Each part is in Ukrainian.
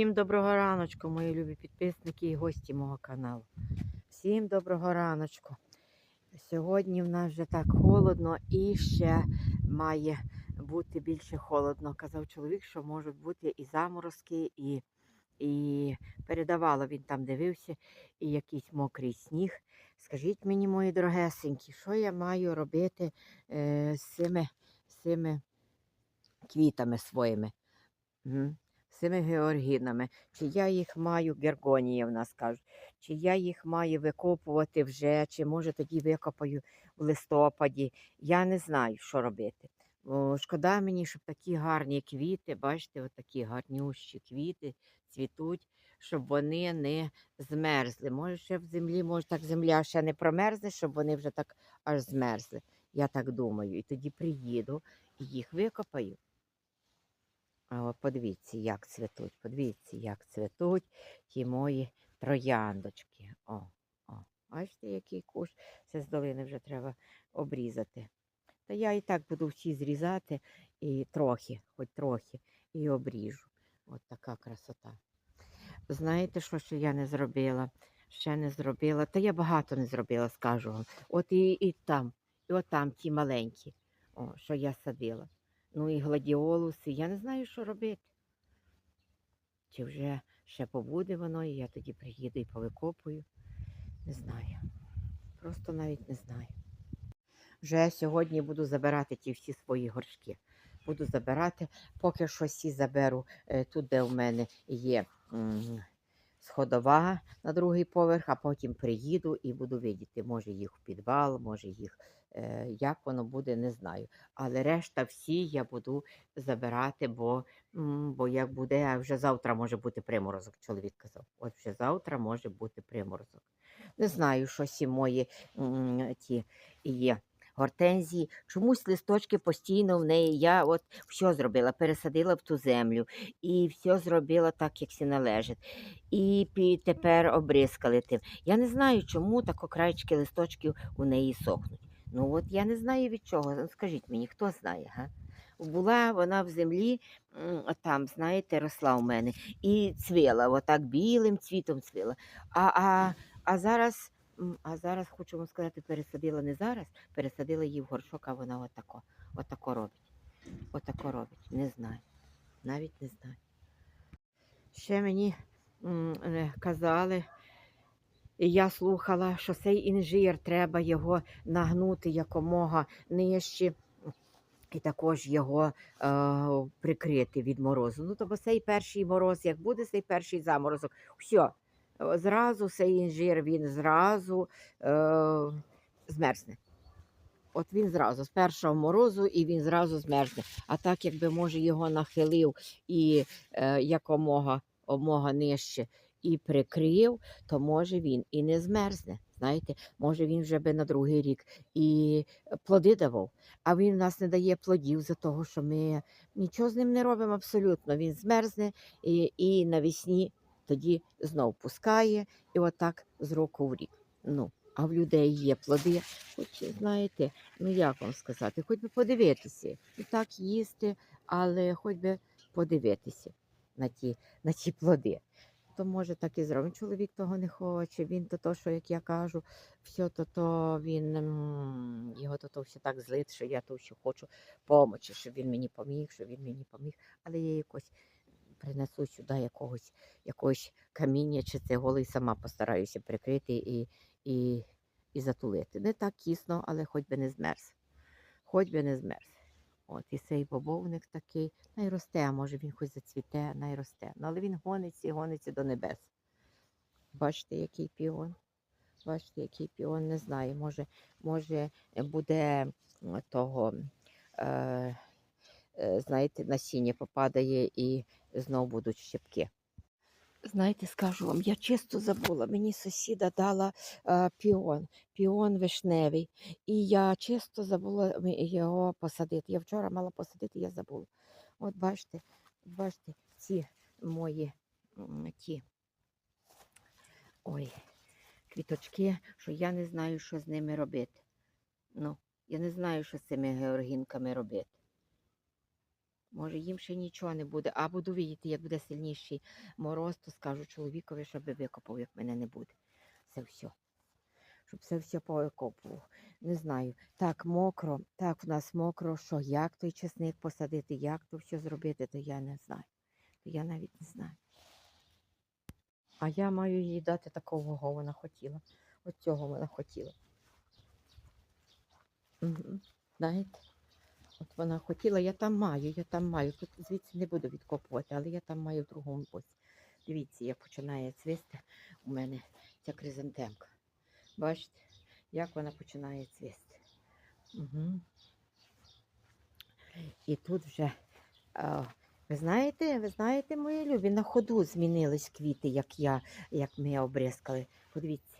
Всім доброго раночку, мої любі підписники і гості мого каналу. Всім доброго раночку. Сьогодні в нас вже так холодно і ще має бути більше холодно. Казав чоловік, що можуть бути і заморозки, і, і передавало він там дивився, і якийсь мокрий сніг. Скажіть мені, мої дорогесенькі, що я маю робити е, з цими, з цими квітами своїми? З цими георгінами, чи я їх маю, гергонії в нас кажуть, чи я їх маю викопувати вже, чи може тоді викопаю в листопаді. Я не знаю, що робити. Шкода мені, щоб такі гарні квіти, бачите, от такі гарнющі квіти цвітуть, щоб вони не змерзли. Може, ще в землі, може так земля ще не промерзне, щоб вони вже так аж змерзли. Я так думаю. І тоді приїду і їх викопаю. Подивіться, як цвітуть, подивіться, як цвітуть ті мої трояндочки. О, о, бачите, який куш. Це з долини вже треба обрізати. Та я і так буду всі зрізати і трохи, хоч трохи, і обріжу. От така красота. Знаєте, що ще я не зробила? Ще не зробила. Та я багато не зробила, скажу вам. От і, і там, і от там ті маленькі, о, що я садила. Ну і гладіолуси. Я не знаю, що робити. Чи вже ще побуде воно, і я тоді приїду і повикопую. Не знаю. Просто навіть не знаю. Вже сьогодні буду забирати ті всі свої горшки. Буду забирати, поки що всі заберу е, тут, де в мене є сходова на другий поверх, а потім приїду і буду видіти, може їх в підвал, може їх як воно буде, не знаю. Але решта всі я буду забирати, бо, бо як буде, а вже завтра може бути приморозок, чоловік казав. От вже завтра може бути приморозок. Не знаю, що всі мої ті є. Гортензії, чомусь листочки постійно в неї. Я от все зробила, пересадила в ту землю і все зробила так, як всі належить. І тепер обрискали тим. Я не знаю, чому так окраєчки листочків у неї сохнуть. Ну от я не знаю від чого. Скажіть мені, хто знає? Га? Була вона в землі, там, знаєте, росла у мене і цвіла, отак білим цвітом цвіла. А, а, а зараз. А зараз хочу вам сказати, пересадила не зараз, пересадила її в горшок, а вона отако, отако робить. Отако робить. Не знаю. Навіть не знаю. Ще мені е, казали, я слухала, що цей інжир треба його нагнути якомога нижче. І також його е, прикрити від морозу. Ну, тобто цей перший мороз, як буде цей перший заморозок, все, зразу цей інжир він зразу е, змерзне. От він зразу з першого морозу і він зразу змерзне. А так, якби може його нахилив і е, якомога омога нижче і прикрив, то може він і не змерзне. Знаєте, може він вже би на другий рік і плоди давав. А він в нас не дає плодів за того, що ми нічого з ним не робимо абсолютно. Він змерзне і, і навесні тоді знов пускає, і отак з року в рік. Ну, а в людей є плоди, хоч знаєте, ну як вам сказати, хоч би подивитися. І так їсти, але хоч би подивитися на ті, на ті плоди. То може так і зробимо. Чоловік того не хоче. Він то, то що як я кажу, все то, то він його то, то все так злить, що я то все хочу помочі, щоб він мені поміг, щоб він мені поміг. Але я якось принесу сюди якогось, якогось каміння чи цеголи і сама постараюся прикрити і, і, і затулити. Не так тісно, але хоч би не змерз. Хоч би не змерз. От, і цей бобовник такий, Найросте, може він хоч зацвіте, найросте. Ну, але він гониться і гониться до небес. Бачите, який піон? Бачите, який піон, не знаю. Може, може буде того, е, е, знаєте, насіння попадає і знов будуть щепки. Знаєте, скажу вам, я чисто забула. Мені сусіда дала е, піон, піон вишневий. І я чисто забула його посадити. Я вчора мала посадити, я забула. От бачите, бачите, ці мої ті ой, квіточки, що я не знаю, що з ними робити. Ну, я не знаю, що з цими георгінками робити. Може, їм ще нічого не буде. А буду видіти, як буде сильніший мороз, то скажу чоловікові, щоб викопав, як мене не буде. Це все. Щоб це все повикопував. Не знаю. Так, мокро, так в нас мокро, що як той чесник посадити, як то все зробити, то я не знаю. То я навіть не знаю. А я маю їй дати такого, кого вона хотіла. От цього вона хотіла. Угу. Знаєте? От вона хотіла, я там маю, я там маю. Тут звідси не буду відкопувати, але я там маю в другому боці. Дивіться, як починає цвісти у мене ця кризантемка. Бачите, як вона починає цвісти. Угу. І тут вже, а, ви знаєте, ви знаєте, мої любі, на ходу змінились квіти, як я, як ми обрізкали. Подивіться,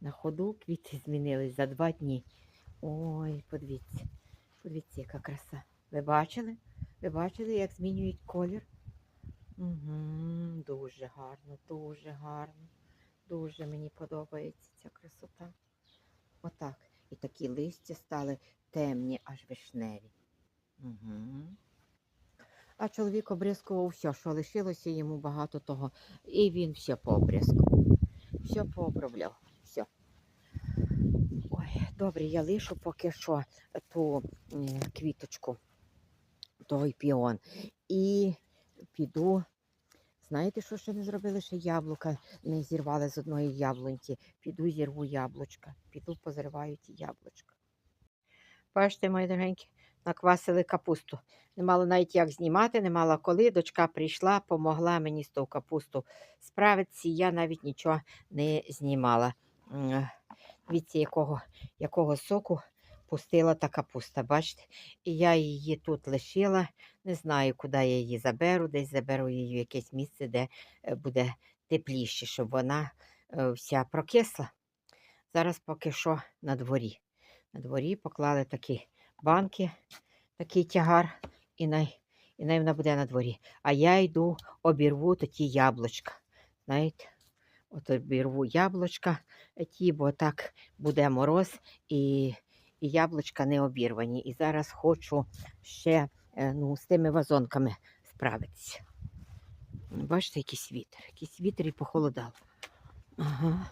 на ходу квіти змінились за два дні. Ой, подивіться. Подивіться, яка краса. Ви бачили? Ви бачили, як змінюють колір? Угу, дуже гарно, дуже гарно. Дуже мені подобається ця красота. Отак. І такі листя стали темні, аж вишневі. Угу. А чоловік обрізкував все, що лишилося йому багато того. І він все пообрізкував. Все пообробляв. Добре, я лишу поки що ту квіточку, той піон. І піду. Знаєте, що ще не зробили? Ще яблука не зірвали з одної яблуньки. Піду зірву яблучка. Піду позриваю ті яблучка. Бачите, мої дорогенькі, наквасили капусту. Не мало навіть як знімати, не мала коли. Дочка прийшла, помогла мені з тою капусту справитися. Я навіть нічого не знімала. Дивіться, якого, якого соку пустила та капуста, бачите? І я її тут лишила. Не знаю, куди я її заберу. Десь заберу її в якесь місце, де е, буде тепліше, щоб вона е, вся прокисла. Зараз поки що на дворі. На дворі поклали такі банки, такий тягар, і най, і най вона буде на дворі. А я йду обірву ті яблучка. Знаєте, обірву яблучка, е, ті, бо так буде мороз, і, і яблучка не обірвані. І зараз хочу ще е, ну, з тими вазонками справитися. Бачите, якийсь вітер, якийсь вітер і похолодало. Ага.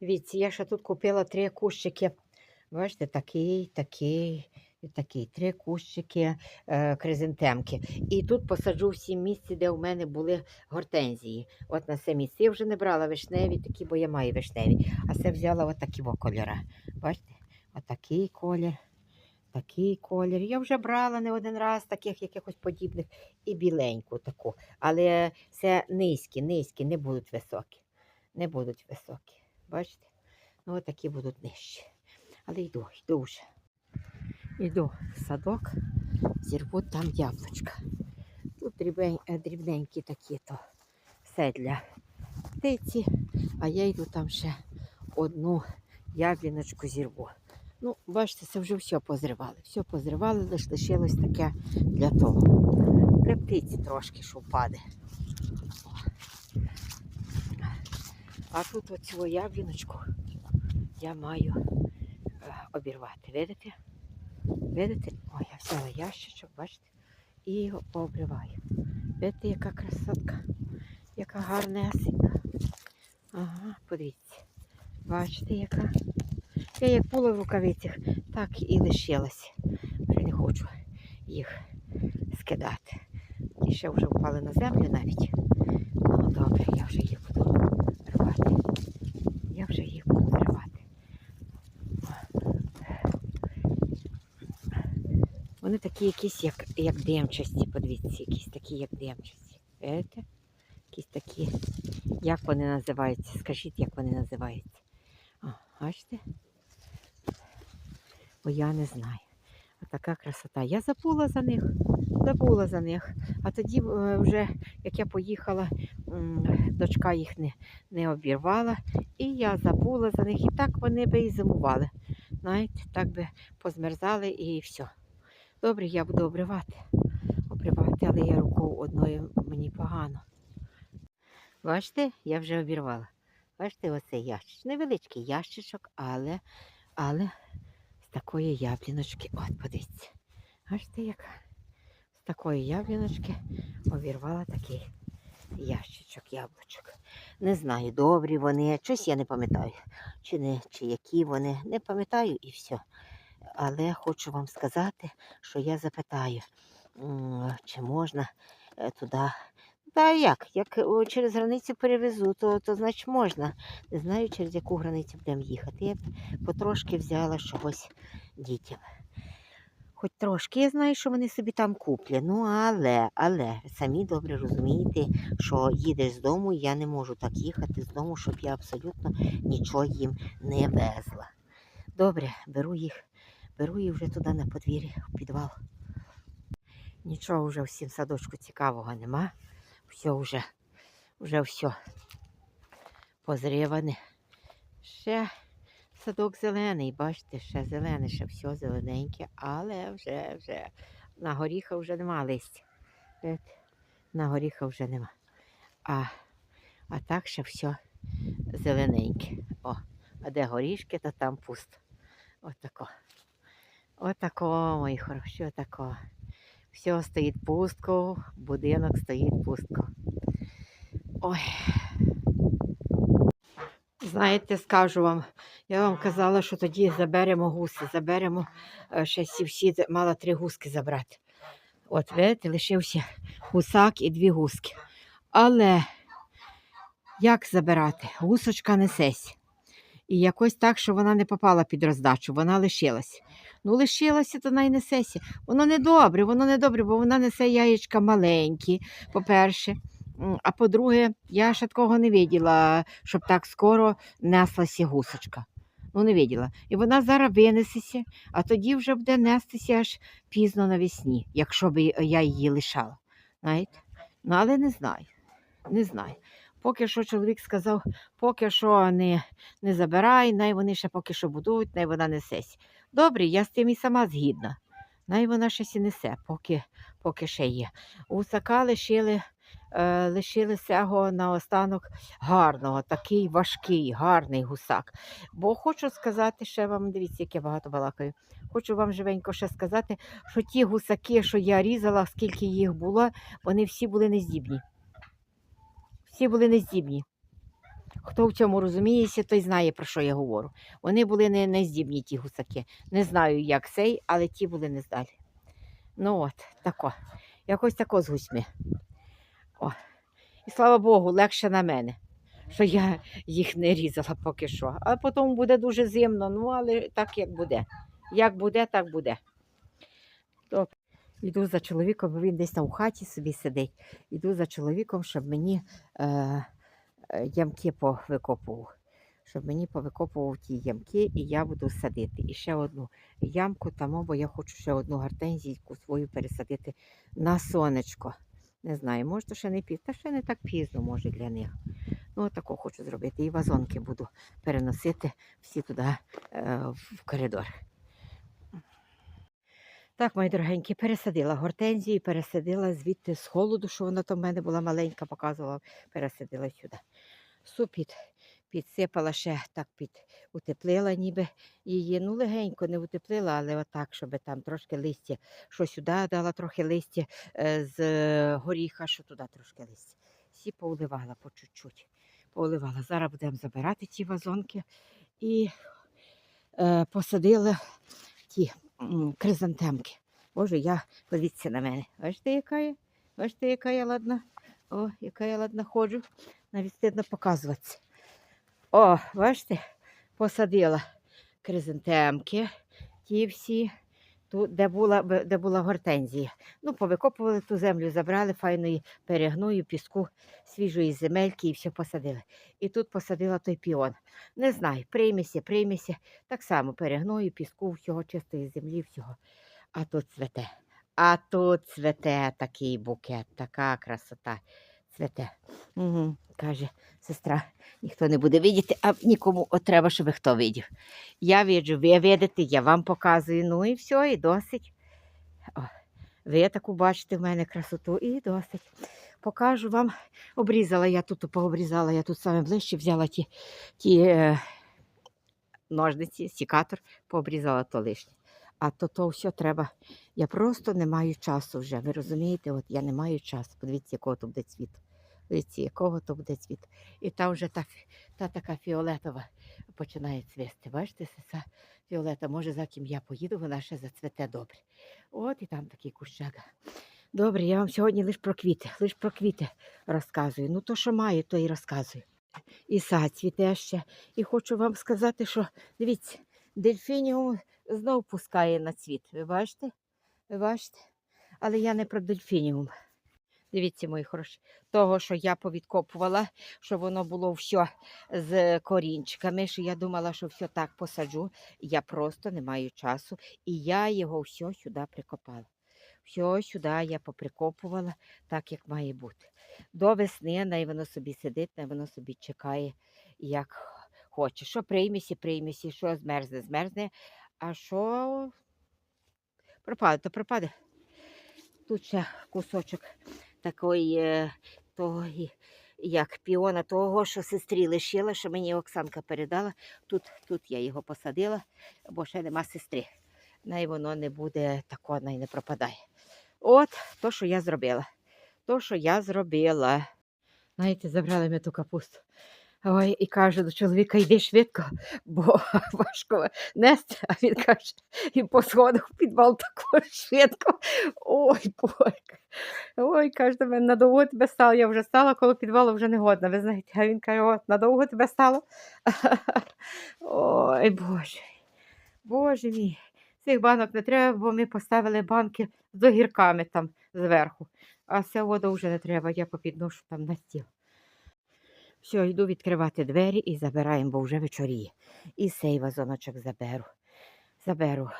Дивіться, я ще тут купила три кущики. Бачите, такий, такий такий. Три кущики е, кризантемки. І тут посаджу всі місці, де у мене були гортензії. От на це місце я вже не брала вишневі, такі, бо я маю вишневі. А це взяла отакі во кольори. Бачите? Отакий колір, такий колір. Я вже брала не один раз таких якихось подібних і біленьку таку. Але це низькі, низькі, не будуть високі. Не будуть високі. Бачите? Ну, отакі будуть нижчі. Але йду, йду вже. Йду в садок, зірву там яблучка. Тут е, дрібненькі такі то все для птиці, а я йду там ще одну ябліночку зірву. Ну, бачите, це вже все позривали. Все позривали, лише лишилось таке для того. Для птиці трошки, що впаде. А тут оцю ябліночку я маю е, обірвати. Видите? Видите? Ой, я взяла ящичок, бачите, і його пообриваю. Видите, яка красотка, яка гарнесенька. Ага, подивіться. Бачите, яка. Я як була в рукавицях, так і лишилася. Вже не хочу їх скидати. І ще вже впали на землю навіть. Ну добре, я вже їх буду рвати. Я вже їх буду зривати. Вони такі якісь, як, як димчасті, подивіться, якісь такі, як димчасті. Видите? Якісь такі. Як вони називаються? Скажіть, як вони називаються. О, бачите? Бо я не знаю. Отака красота. Я забула за них. Забула за них. А тоді е, вже, як я поїхала, дочка їх не, не обірвала, і я забула за них. І так вони би і зимували. Знаєте, так би позмерзали і все. Добре, я буду обривати. Обривати, але я рукою одною мені погано. Бачите, я вже обірвала. Бачите, оцей ящичок. Невеличкий ящичок, але, але з такої ябліночки. От, подивіться. Бачите, яка? з такої яблуночки обірвала такий ящичок яблучок. Не знаю, добрі вони, щось я не пам'ятаю, чи, не, чи які вони, не пам'ятаю і все. Але хочу вам сказати, що я запитаю, чи можна е, туди. Та як? Як через границю перевезу, то, то значить можна. Не знаю, через яку границю будемо їхати. Я б потрошки взяла чогось дітям. Хоч трошки я знаю, що вони собі там куплять. Ну, але, але, самі добре розумієте, що їдеш з дому, я не можу так їхати з дому, щоб я абсолютно нічого їм не везла. Добре, беру їх, беру їх вже туди на подвір'я, в підвал. Нічого вже всім садочку цікавого нема. Все вже, вже все позріване. Ще садок зелений, бачите, ще зелене, ще все зелененьке, але вже, вже на горіха вже нема листя. На горіха вже нема. А, а так ще все зелененьке. О, а де горішки, то там пусто. Отако. Отако, мої хороші, отако. Все стоїть пустко, будинок стоїть пустко. Ой. Знаєте, скажу вам, я вам казала, що тоді заберемо гуси, заберемо е, ще всі, мала три гуски забрати. От, видите, лишився гусак і дві гуски. Але як забирати? Гусочка несесь. І якось так, що вона не попала під роздачу, вона лишилась. Ну, лишилася, то най несеся. Воно не добре, воно не добре, бо вона несе яєчка маленькі, по-перше. А по-друге, я ще такого не виділа, щоб так скоро неслася гусочка. Ну, не виділа. І вона зараз винесеться, а тоді вже буде нестися аж пізно навесні, якщо б я її лишала. Знаєте? Ну, але не знаю. Не знаю. Поки що чоловік сказав, поки що не, не забирай, най вони ще поки що будуть, най вона несеться. Добре, я з тим і сама згідна. Най вона щось і несе, поки, поки ще є. Усака лишили, е, лишили цього наостанок гарного, такий важкий, гарний гусак. Бо хочу сказати ще вам, дивіться, як я багато балакаю. Хочу вам живенько ще сказати, що ті гусаки, що я різала, скільки їх було, вони всі були нездібні. Всі були нездібні. Хто в цьому розуміється, той знає, про що я говорю. Вони були не, нездібні, ті гусаки. Не знаю, як цей, але ті були нездалі. Ну от, тако. Якось тако з гусьми. О. І слава Богу, легше на мене, що я їх не різала поки що. А потім буде дуже зимно, ну але так як буде. Як буде, так буде. Добре. Йду за чоловіком, бо він десь там у хаті собі сидить. Йду за чоловіком, щоб мені е, е, ямки повикопував. Щоб мені повикопував ті ямки, і я буду садити. І ще одну ямку там, бо я хочу ще одну гартензійку свою пересадити на сонечко. Не знаю, може, то ще не пізно, та ще не так пізно, може, для них. Ну, отако хочу зробити. І вазонки буду переносити всі туди е, в коридор. Так, мої дорогенькі, пересадила гортензію, пересадила звідти з холоду, що вона там в мене була маленька, показувала, пересадила сюди. Супід підсипала ще так під утеплила ніби її. Ну, легенько не утеплила, але отак, щоб там трошки листя, що сюди дала трохи листя е, з е, горіха, що туди трошки листя. Всі поуливала по чуть-чуть. Поуливала. Зараз будемо забирати ті вазонки і е, посадила ті кризантемки. Боже, я подивіться на мене. Бачите, яка я? Бачите, яка я ладна? О, яка я ладна ходжу. Навіть стидно показуватися. О, бачите, посадила кризантемки. Ті всі, тут, де була, де була гортензія. Ну, повикопували ту землю, забрали файної перегною, піску, свіжої земельки і все посадили. І тут посадила той піон. Не знаю, приймеся, приймеся. Так само перегною, піску, всього чистої землі, всього. А тут цвете. А тут цвете такий букет, така красота. Цвете. Угу, каже сестра, ніхто не буде видіти, а нікому от треба, щоб хто видів. Я виджу, ви видите, я вам показую. Ну і все, і досить. О, ви таку бачите в мене красоту, і досить. Покажу вам. Обрізала я тут, пообрізала, я тут саме ближче взяла ті, ті е, ножниці, сікатор, пообрізала то лишнє. А то то все треба. Я просто не маю часу вже. Ви розумієте, от я не маю часу. Подивіться, якого то буде цвіт. Подивіться, якого то буде цвіт. І там вже та, та така фіолетова починає цвісти. Бачите, ця фіолета. Може, за ким я поїду, вона ще зацвете добре. От і там такий кущага. Добре, я вам сьогодні лише про квіти, лише про квіти розказую. Ну, то, що маю, то і розказую. І сад цвіте ще. І хочу вам сказати, що дивіться, дельфініум знов пускає на цвіт. Ви бачите? Ви бачите? Але я не про дельфініум. Дивіться, мої хороші, того, що я повідкопувала, що воно було все з корінчиками, що я думала, що все так посаджу. Я просто не маю часу. І я його все сюди прикопала. Все сюди я поприкопувала так, як має бути. До весни най воно собі сидить, най воно собі чекає, як хоче. Що приймесі, приймесі, що змерзне, змерзне, а що пропаде, то пропаде. Тут ще кусочок такої, е, того, як піона того, що сестрі лишила, що мені Оксанка передала. Тут, тут я його посадила, бо ще нема сестри. Най воно не буде тако, най не пропадає. От то, що я зробила. То, що я зробила. Знаєте, забрали ми ту капусту. Ой, і каже до чоловіка, йди швидко, бо важко нести. А він каже, і по сходах в підвал також швидко. Ой, Боже. Ой, каже до мене, надовго тебе стало. Я вже стала, коло підвалу вже не годна. Ви знаєте, а він каже, от, надовго тебе стало. Ой, Боже. Боже мій. Цих банок не треба, бо ми поставили банки з огірками там зверху. А ця вода вже не треба, я попідношу там на стіл. Все, йду відкривати двері і забираємо, бо вже вечоріє. І цей вазоночок заберу. Заберу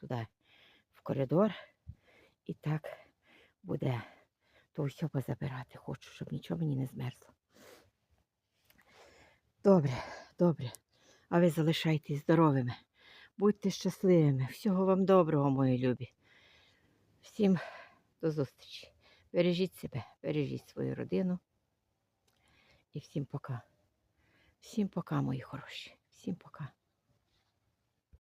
туди в коридор. І так буде то все позабирати. Хочу, щоб нічого мені не змерзло. Добре, добре. А ви залишайтесь здоровими. Будьте щасливими. Всього вам доброго, мої любі. Всім до зустрічі. Бережіть себе, бережіть свою родину. І всім пока. Всім пока, мої хороші. Всім пока.